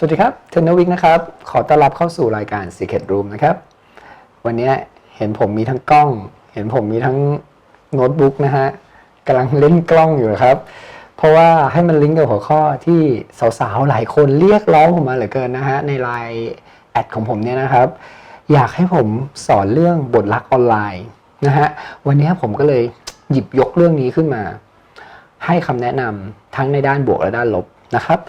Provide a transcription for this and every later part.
สวัสดีครับเทนนวิกนะครับ ขอต้อนรับเข้าสู่รายการ Secret Room นะครับ วันนี้เห็นผมมีทั้งกล้อง เห็นผมมีทั้งโน้ตบุ๊กนะฮะกำลังเล่นกล้องอยู่ครับ เพราะว่าให้มันลิงก์กับหัวข้อที่สาวๆ หลายคนเรียกร้องผมมาเหลือเกินนะฮะในไลน์แอดของผมเนี่ยนะครับ อยากให้ผมสอนเรื่องบทลักออนไลน์นะฮะวันนี้ผมก็เลยหยิบยกเรื่องนี้ขึ้นมา ให้คำแนะนำทั้งในด้านบวกและด้านลบ นะครับ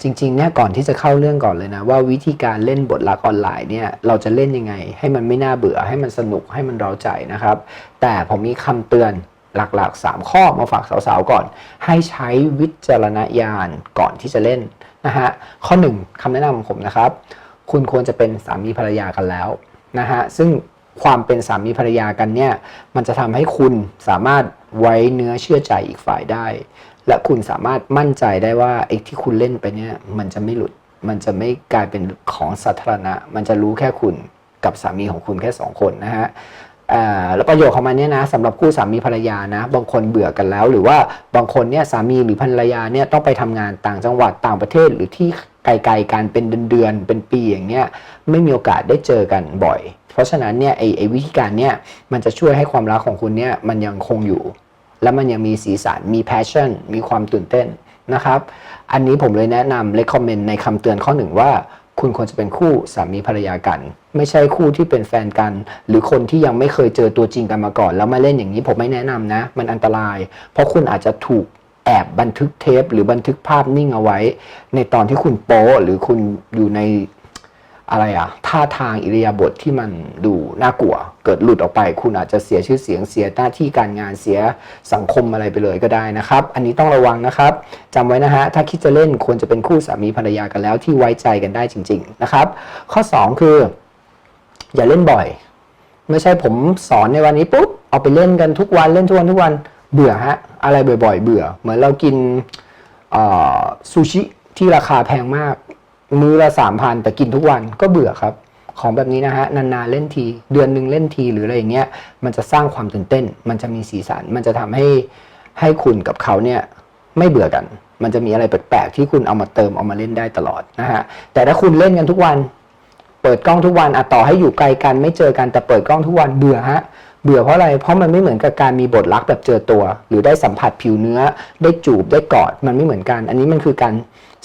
จริงๆเนี่ยก่อนที่จะเข้าเรื่องก่อนเลยนะ ว่าวิธีการเล่นบทลักออนไลน์เนี่ยเราจะเล่นยังไง ให้มันไม่น่าเบื่อให้มันสนุกให้มันเร้าใจนะครับ แต่ผมมีคำเตือนหลักๆ 3 ข้อมาฝากสาวๆก่อน ให้ใช้วิจารณญาณก่อนที่จะเล่นนะฮะข้อ 1คำแนะนำของผมนะครับ คุณควรจะเป็นสามีภรรยากันแล้วนะฮะซึ่งความเป็นสามีภรรยากันเนี่ยมันจะทำให้คุณสามารถไว้เนื้อเชื่อใจอีกฝ่ายได้ และคุณสามารถมั่นใจได้ว่าไอ้ที่คุณเล่นไปเนี่ยมันจะไม่หลุด มันจะไม่กลายเป็นของสาธารณะ มันจะรู้แค่คุณกับสามีของคุณแค่สองคนนะฮะแล้วประโยชน์ของมันเนี่ยนะสำหรับคู่สามีภรรยานะ บางคนเบื่อกันแล้ว หรือว่าบางคนเนี่ยสามีหรือภรรยาเนี่ยต้องไปทำงานต่างจังหวัดต่างประเทศหรือที่ไกลๆกันเป็นเดือนๆเป็นปีอย่างเงี้ยไม่มีโอกาสได้เจอกันบ่อย เพราะฉะนั้นเนี่ยไอ้ไอ้วิธีการเนี่ยมันจะช่วยให้ความรักของคุณเนี่ยมันยังคงอยู่ แล้วมันยังมีสีสันมี passion มีความตื่นเต้นนะครับ อันนี้ผมเลยแนะนำ recommend ในคำเตือนข้อหนึ่งว่า คุณควรจะเป็นคู่สามีภรรยากัน ไม่ใช่คู่ที่เป็นแฟนกัน หรือคนที่ยังไม่เคยเจอตัวจริงกันมาก่อน แล้วมาเล่นอย่างนี้ผมไม่แนะนำนะ มันอันตราย เพราะคุณอาจจะถูกแอบบันทึกเทป หรือบันทึกภาพนิ่งเอาไว้ ในตอนที่คุณโป๊หรือคุณอยู่ใน อะไรอะท่าทางอิริยาบถทที่มันดูน่ากลัว เกิดหลุดออกไป คุณอาจจะเสียชื่อเสียงเสียหน้าที่การงานเสียสังคมอะไรไปเลยก็ได้นะครับ อันนี้ต้องระวังนะครับจำไว้นะฮะถ้าคิดจะเล่นควรจะเป็นคู่สามีภรรยากันแล้วที่ไว้ใจกันได้จริง ๆนะครับ ข้อ 2 คือ อย่าเล่นบ่อย ไม่ใช่ผมสอนในวันนี้ปุ๊บเอาไปเล่นกันทุกวันเล่นทุกวันทุกวันเบื่อฮะอะไรบ่อย ๆ เบื่อ เหมือนเรากินซูชิที่ราคาแพงมาก มือละสามพันแต่กินทุกวันก็เบื่อครับ ของแบบนี้นะฮะนานๆเล่นที เดือนหนึ่งเล่นทีหรืออะไรอย่างเงี้ยมันจะสร้างความตื่นเต้น มันจะมีสีสัน มันจะทำให้ให้คุณกับเขาเนี่ยไม่เบื่อกัน มันจะมีอะไรแปลกๆที่คุณเอามาเติมเอามาเล่นได้ตลอดนะฮะแต่ถ้าคุณเล่นกันทุกวัน เปิดกล้องทุกวันอะต่อให้อยู่ไกลกันไม่เจอกันแต่เปิดกล้องทุกวันเบื่อฮะ เบื่อเพราะอะไร เพราะมันไม่เหมือนกับการมีบทรักแบบเจอตัว หรือได้สัมผัสผิวเนื้อ ได้จูบได้กอด มันไม่เหมือนกัน อันนี้มันคือการ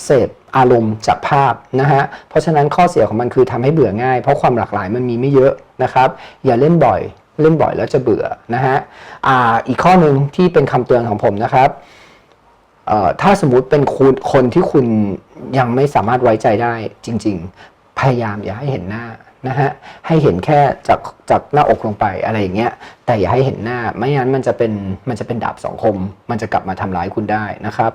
เสพอารมณ์จากภาพนะฮะ เพราะฉะนั้นข้อเสียของมันคือทำให้เบื่อง่าย เพราะความหลากหลายมันมีไม่เยอะนะครับ อย่าเล่นบ่อย เล่นบ่อยแล้วจะเบื่อนะฮะอ่าอีกข้อหนึ่งที่เป็นคำเตือนของผมนะครับถ้าสมมุติเป็นคุณคนที่คุณยังไม่สามารถไว้ใจได้จริง ๆ พยายามอย่าให้เห็นหน้า นะฮะให้เห็นแค่จากจากหน้าอกลงไปอะไรอย่างเงี้ยแต่อย่าให้เห็นหน้าไม่งั้นมันจะเป็นมันจะเป็นดาบสองคม มันจะกลับมาทำร้ายคุณได้นะครับ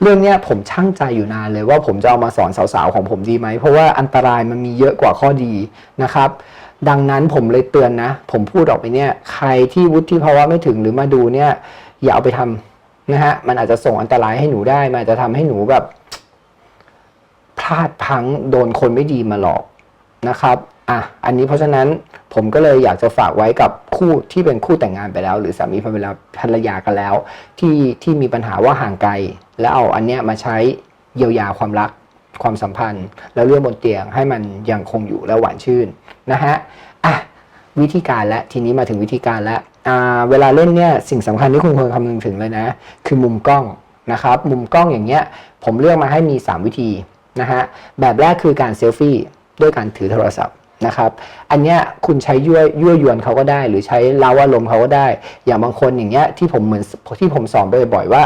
เรื่องเนี้ยผมช่างใจอยู่นานเลยว่าผมจะเอามาสอนสาวๆของผมดีไหมเพราะว่าอันตรายมันมีเยอะกว่าข้อดีนะครับ ดังนั้นผมเลยเตือนนะ ผมพูดออกไปเนี่ยใครที่วุฒิภาวะไม่ถึงหรือมาดูเนี่ยอย่าเอาไปทำนะฮะมันอาจจะส่งอันตรายให้หนูได้ มันอาจจะทำให้หนูแบบพลาดพังโดนคนไม่ดีมาหลอกนะครับ อะอันนี้เพราะฉะนั้นผมก็เลยอยากจะฝากไว้กับคู่ที่เป็นคู่แต่งงานไปแล้ว หรือสามีภรรยาภรรยากันแล้ว ที่ที่มีปัญหาว่าห่างไกล แล้วเอาอันเนี้ยมาใช้เยียวยาความรักความสัมพันธ์ แล้วเรื่องบนเตียงให้มันยังคงอยู่และหวานชื่นนะฮะอะวิธีการและทีนี้มาถึงวิธีการแล้วอ่าเวลาเล่นเนี่ยสิ่งสำคัญที่คุณควรคำนึงถึงเลยนะ คือมุมกล้องนะครับ มุมกล้องอย่างเงี้ยผมเลือกมาให้มี 3 วิธีนะฮะแบบแรกคือการเซลฟี่ด้วยการถือโทรศัพท์ นะครับ อันเนี้ยคุณใช้ยั่วยั่วยวนเขาก็ได้ หรือใช้เล้าอารมณ์เขาก็ได้ อย่างบางคนอย่างเงี้ยที่ผมเหมือนที่ผมสอนบ่อยๆว่า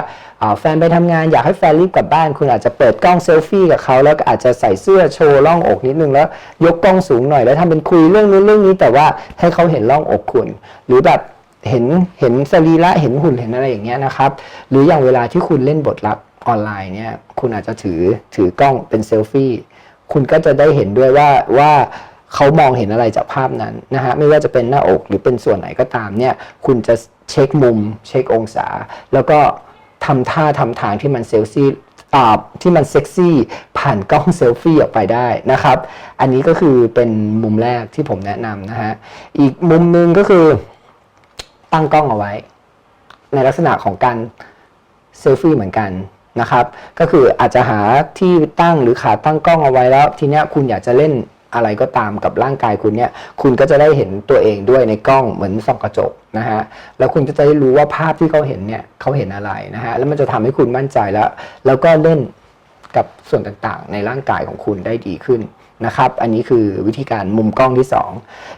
แฟนไปทำงานอยากให้แฟนรีบกลับบ้าน คุณอาจจะเปิดกล้องเซลฟี่กับเขาแล้วก็อาจจะใส่เสื้อโชว์ร่องอกนิดนึงแล้ว ยกกล้องสูงหน่อยแล้วทำเป็นคุยเรื่องนู้นเรื่องนี้แต่ว่าให้เขาเห็นร่องอกคุณ หรือแบบเห็นเห็นสรีระเห็นหุ่นเห็นอะไรอย่างเงี้ยนะครับหรืออย่างเวลาที่คุณเล่นบทลับออนไลน์เนี่ยคุณอาจจะถือถือกล้องเป็นเซลฟี่คุณก็จะได้เห็นด้วยว่าว่า เขามองเห็นอะไรจากภาพนั้นนะฮะไม่ว่าจะเป็นหน้าอกหรือเป็นส่วนไหนก็ตามเนี่ยคุณจะเช็คมุม เช็คองศา แล้วก็ทำท่าทำทางที่มันเซลฟี่ตอ่าที่มันเซ็กซี่ผ่านกล้องเซลฟี่ออกไปได้นะครับ อันนี้ก็คือเป็นมุมแรกที่ผมแนะนำนะฮะ อีกมุมหนึ่งก็คือตั้งกล้องเอาไว้ ในลักษณะของการเซลฟี่เหมือนกันนะครับ ก็คืออาจจะหาที่ตั้งหรือขาตั้งกล้องเอาไว้แล้ว ทีนี้คุณอยากจะเล่น อะไรก็ตามกับร่างกายคุณเนี่ยคุณก็จะได้เห็นตัวเองด้วยในกล้องเหมือนส่องกระจกนะฮะแล้วคุณก็จะได้รู้ว่าภาพที่เขาเห็นเนี่ยเขาเห็นอะไรนะฮะแล้วมันจะทำให้คุณมั่นใจแล้ว แล้วก็เล่นกับส่วนต่างๆ ในร่างกายของคุณได้ดีขึ้นนะครับ อันนี้คือวิธีการมุมกล้องที่สอง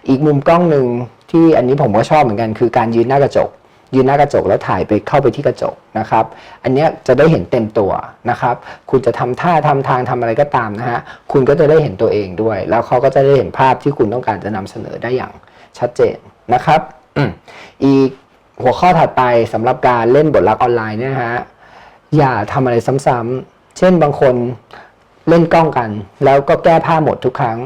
อีกมุมกล้องหนึ่งที่อันนี้ผมก็ชอบเหมือนกันคือการยืนหน้ากระจก ยืนหน้ากระจกแล้วถ่ายไปเข้าไปที่กระจกนะครับ อันนี้จะได้เห็นเต็มตัวนะครับ คุณจะทำท่าทำทางทำอะไรก็ตามนะฮะ คุณก็จะได้เห็นตัวเองด้วย แล้วเขาก็จะได้เห็นภาพที่คุณต้องการจะนำเสนอได้อย่างชัดเจนนะครับอีกหัวข้อถัดไปสำหรับการเล่นบทลักออนไลน์เนี่ยนะฮะ อย่าทำอะไรซ้ำๆเช่นบางคนเล่นกล้องกัน แล้วก็แก้ผ้าหมดทุกครั้ง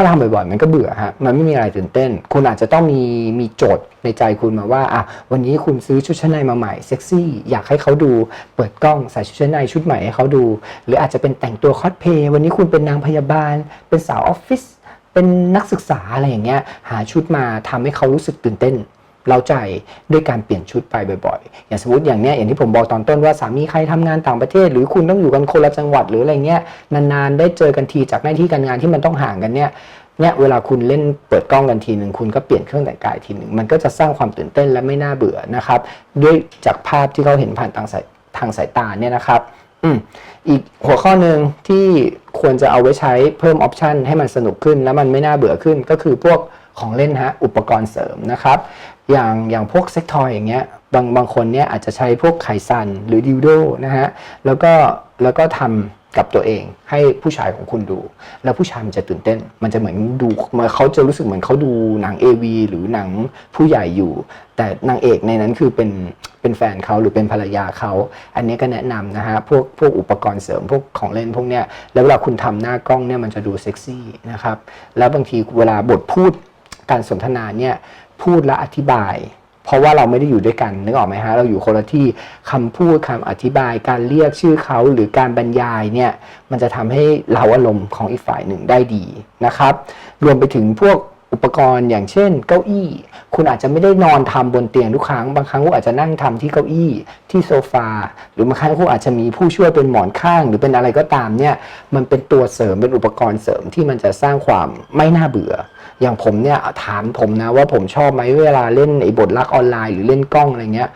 าทำบ่อยๆ มันก็เบื่อฮะ มันไม่มีอะไรตื่นเต้น คุณอาจจะต้องมีมีโจทย์ในใจคุณมาว่าอะวันนี้คุณซื้อชุดชั้นในมาใหม่เซ็กซี่ อยากให้เขาดู เปิดกล้องใส่ชุดชั้นในชุดใหม่ให้เขาดู หรืออาจจะเป็นแต่งตัวคอสเพย์ วันนี้คุณเป็นนางพยาบาล เป็นสาวออฟฟิศ เป็นนักศึกษาอะไรอย่างเงี้ย หาชุดมาทำให้เขารู้สึกตื่นเต้น เราใจด้วยการเปลี่ยนชุดไปบ่อยๆ อย่างสมมติอย่างเนี้ยอย่างที่ผมบอกตอนต้นว่าสามีใครทำงานต่างประเทศ หรือคุณต้องอยู่กันคนละจังหวัดหรืออะไรเงี้ยนานๆได้เจอกันทีจากหน้าที่การงานที่มันต้องห่างกันเนี่ยเนี่ยเวลาคุณเล่นเปิดกล้องกันทีหนึ่งคุณก็เปลี่ยนเครื่องแต่งกายทีหนึ่งมันก็จะสร้างความตื่นเต้นและไม่น่าเบื่อนะครับ ด้วยจากภาพที่เขาเห็นผ่านทางสายทางสายตาเนี่ยนะครับอืมอีกหัวข้อหนึ่งที่ควรจะเอาไว้ใช้เพิ่มออปชันให้มันสนุกขึ้น แล้วมันไม่น่าเบื่อขึ้นก็คือพวกของเล่นฮะอุปกรณ์เสริมนะครับ อย่างอย่างพวกเซ็กทอยอย่างเงี้ยบางบางคนเนี่ยอาจจะใช้พวกไขสันหรือดิวโดนะฮะแล้วก็แล้วก็ทำกับตัวเองให้ผู้ชายของคุณดู แล้วผู้ชายมันจะตื่นเต้น มันจะเหมือนดูมันเขาจะรู้สึกเหมือนเขาดูหนัง AV หรือหนังผู้ใหญ่อยู่ แต่นางเอกในนั้นคือเป็นเป็นแฟนเขาหรือเป็นภรรยาเขา อันนี้ก็แนะนำนะฮะพวกพวกอุปกรณ์เสริมพวกของเล่นพวกเนี้ยแล้วเวลาคุณทำหน้ากล้องเนี่ยมันจะดูเซ็กซี่นะครับแล้วบางทีเวลาบทพูดการสนทนาเนี่ย พูดและอธิบาย เพราะว่าเราไม่ได้อยู่ด้วยกันนึกออกไหมฮะเราอยู่คนละที่คำพูดคำอธิบาย การเรียกชื่อเขาหรือการบรรยายเนี่ยมันจะทำให้เราอารมณ์ของอีกฝ่ายหนึ่งได้ดีนะครับ รวมไปถึงพวก อุปกรณ์อย่างเช่น เก้าอี้ คุณอาจจะไม่ได้นอนทำบนเตียงทุกครั้ง บางครั้งคุณอาจจะนั่งทำที่เก้าอี้ที่โซฟา หรือบางครั้งคุณอาจจะมีผู้ช่วยเป็นหมอนข้าง หรือเป็นอะไรก็ตามเนี่ยมันเป็นตัวเสริมเป็นอุปกรณ์เสริมที่มันจะสร้างความไม่น่าเบื่อ อย่างผมเนี่ยถามผมนะว่าผมชอบไหมเวลาเล่นไอ้บทลักออนไลน์หรือเล่นกล้องอะไรเงี้ย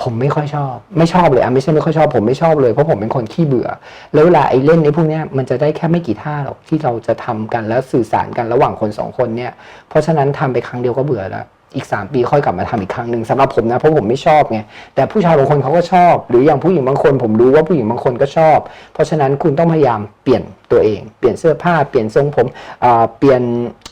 ผมไม่ค่อยชอบ ไม่ชอบเลยอะไม่ใช่ไม่ค่อยชอบผมไม่ชอบเลยเพราะผมเป็นคนขี้เบื่อ แล้วเวลาไอ้เล่นไอ้พวกเนี้ยมันจะได้แค่ไม่กี่ท่าหรอกที่เราจะทำกันแล้วสื่อสารกันระหว่างคนสองคนเนี่ยเพราะฉะนั้นทำไปครั้งเดียวก็เบื่อแล้ว อีก 3 ปีค่อยกลับมาทำอีกครั้งหนึ่งสำหรับผมนะเพราะผมไม่ชอบไงแต่ผู้ชายบางคนเขาก็ชอบ หรืออย่างผู้หญิงบางคน ผมรู้ว่าผู้หญิงบางคนก็ชอบ เพราะฉะนั้นคุณต้องพยายามเปลี่ยนตัวเอง เปลี่ยนเสื้อผ้าเปลี่ยนทรงผมเปลี่ยน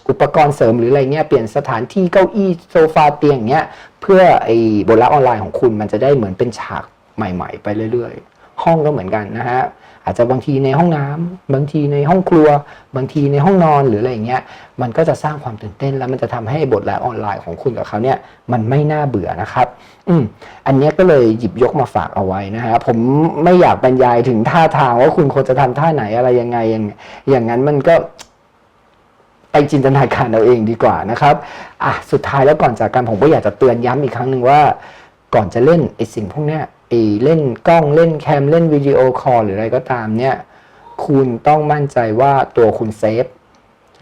อุปกรณ์เสริมหรืออะไรเงี้ยเปลี่ยนสถานที่เก้าอี้โซฟาเตียงเงี้ยเพื่อไอ้บทลักออนไลน์ของคุณมันจะได้เหมือนเป็นฉากใหม่ ๆ ไปเรื่อย ๆ ห้องก็เหมือนกันนะฮะ อาจจะบางทีในห้องน้ำบางทีในห้องครัว บางทีในห้องนอนหรืออะไรอย่างเงี้ยมันก็จะสร้างความตื่นเต้นแล้วมันจะทำให้บทแลออนไลน์ของคุณกับเขาเนี่ยมันไม่น่าเบื่อนะครับ อืมอันนี้ก็เลยหยิบยกมาฝากเอาไว้นะฮะผมไม่อยากบรรยายถึงท่าทางว่าคุณควรจะทำท่าไหนอะไรยังไงอย่างอย่างนั้นมันก็ไปจินตนาการเอาเองดีกว่านะครับ อะ สุดท้ายแล้วก่อนจากกันผมก็อยากจะเตือนย้ำอีกครั้งหนึ่งว่า ก่อนจะเล่นไอ้สิ่งพวกนี้ เล่นกล้องเล่นแคมเล่นวิดีโอคอลหรืออะไรก็ตามเนี่ย คุณต้องมั่นใจว่าตัวคุณเซฟ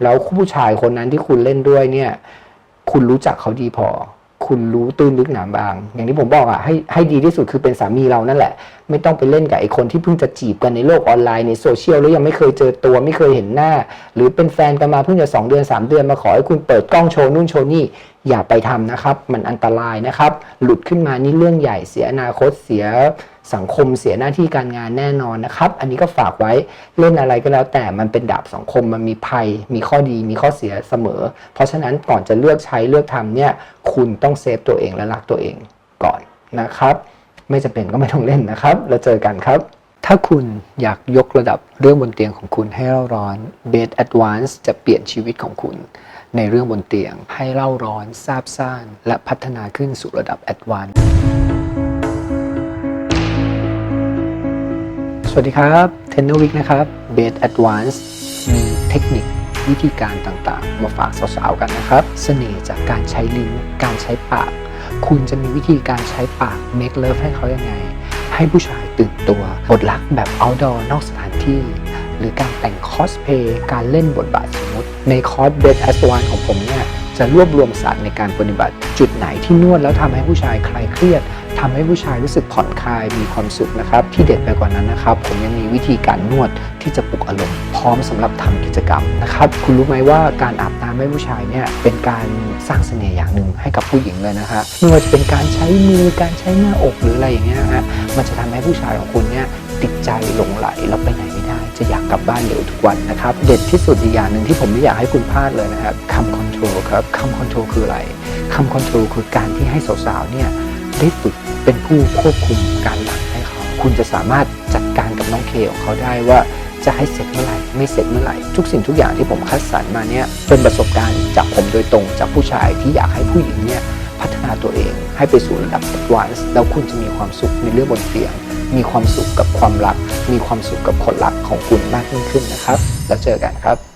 แล้วผู้ชายคนนั้นที่คุณเล่นด้วยเนี่ย คุณรู้จักเขาดีพอ คุณรู้ตื้นลึกหนาบาง อย่างที่ผมบอกอะให้ให้ดีที่สุดคือเป็นสามีเรานั่นแหละ ไม่ต้องไปเล่นกับไอ้คนที่เพิ่งจะจีบกันในโลกออนไลน์ในโซเชียลแล้วยังไม่เคยเจอตัวไม่เคยเห็นหน้า หรือเป็นแฟนกันมาเพิ่งจะสองเดือนสามเดือนมาขอให้คุณเปิดกล้องโชว์นู่นโชว์นี่ อย่าไปทำนะครับ มันอันตรายนะครับ หลุดขึ้นมานี่เรื่องใหญ่เสียอนาคตเสียสังคมเสียหน้าที่การงานแน่นอนนะครับ อันนี้ก็ฝากไว้เล่นอะไรก็แล้วแต่มันเป็นดาบสังคมมันมีภัย มีข้อดีมีข้อเสียเสมอ เพราะฉะนั้นก่อนจะเลือกใช้เลือกทำเนี่ยคุณต้องเซฟตัวเองและรักตัวเองก่อนนะครับ ไม่จะเป็นก็ไม่ต้องเล่นนะครับ แล้วเจอกันครับถ้าคุณอยากยกระดับเรื่องบนเตียงของคุณให้เล่าร้อน Bed Advance จะเปลี่ยนชีวิตของคุณ ในเรื่องบนเตียง ให้เล่าร้อนซาบซ่าน และพัฒนาขึ้นสู่ระดับ Advance สวัสดีครับเทนเนอร์วิกนะครับ Bed Advance มีเทคนิควิธีการต่างๆ มาฝากสาวๆกันนะครับ เสน่ห์จากการใช้ลิ้นการใช้ปาก คุณจะมีวิธีการใช้ปาก make love ให้เขายังไงใให้ผู้ชายตื่นตัวบทรักแบบ outdoor นอกสถานที่ หรือการแต่งคอสเพย์การเล่นบทบาทสมมติ ในคอร์สเบสแอสวานของผมเนี่ยจะรวบรวมศาสตร์ในการปฏิบัติ จุดไหนที่นวดแล้วทำให้ผู้ชายคลายเครียดทำให้ผู้ชายรู้สึกผ่อนคลายมีความสุขนะครับ ที่เด็ดไปกว่านั้นนะครับ ผมยังมีวิธีการนวดที่จะปลุกอารมณ์พร้อมสำหรับทำกิจกรรมนะครับ คุณรู้ไหมว่าการอาบน้ำให้ผู้ชายเนี่ยเป็นการสร้างเสน่ห์อย่างหนึ่งให้กับผู้หญิงเลยนะฮะไม่ว่าจะเป็นการใช้มือการใช้หน้าอกหรืออะไรอย่างเงี้ยฮะมันจะทำให้ผู้ชายของคุณเนี่ยติดใจหลงไหลแล้วไปไหนานเร็วทุกวันนะครับ เด็ดที่สุดอีกอย่างหนึ่งที่ผมไม่อยากให้คุณพลาดเลยนะครับคำคอนโทรลครับคำคอนโทรลคืออะไรคำคอนโทรลคือการที่ให้สาวๆเนี่ยได้ฝึกเป็นผู้ควบคุมการหลังให้เขา คุณจะสามารถจัดการกับน้องเคของเขาได้ว่าจะให้เสร็จเมื่อไหร่ไม่เสร็จเมื่อไหร่ ทุกสิ่งทุกอย่างที่ผมคัดสรรมาเนี่ยเป็นประสบการณ์จากผมโดยตรงจากผู้ชายที่อยากให้ผู้หญิงเนี่ยพัฒนาตัวเอง ให้ไปสู่ระดับ advanced แล้วคุณจะมีความสุขในเรื่องบนเตียง มีความสุขกับความรัก มีความสุขกับคนรักของคุณมากยิ่งขึ้นนะครับ แล้วเจอกันครับ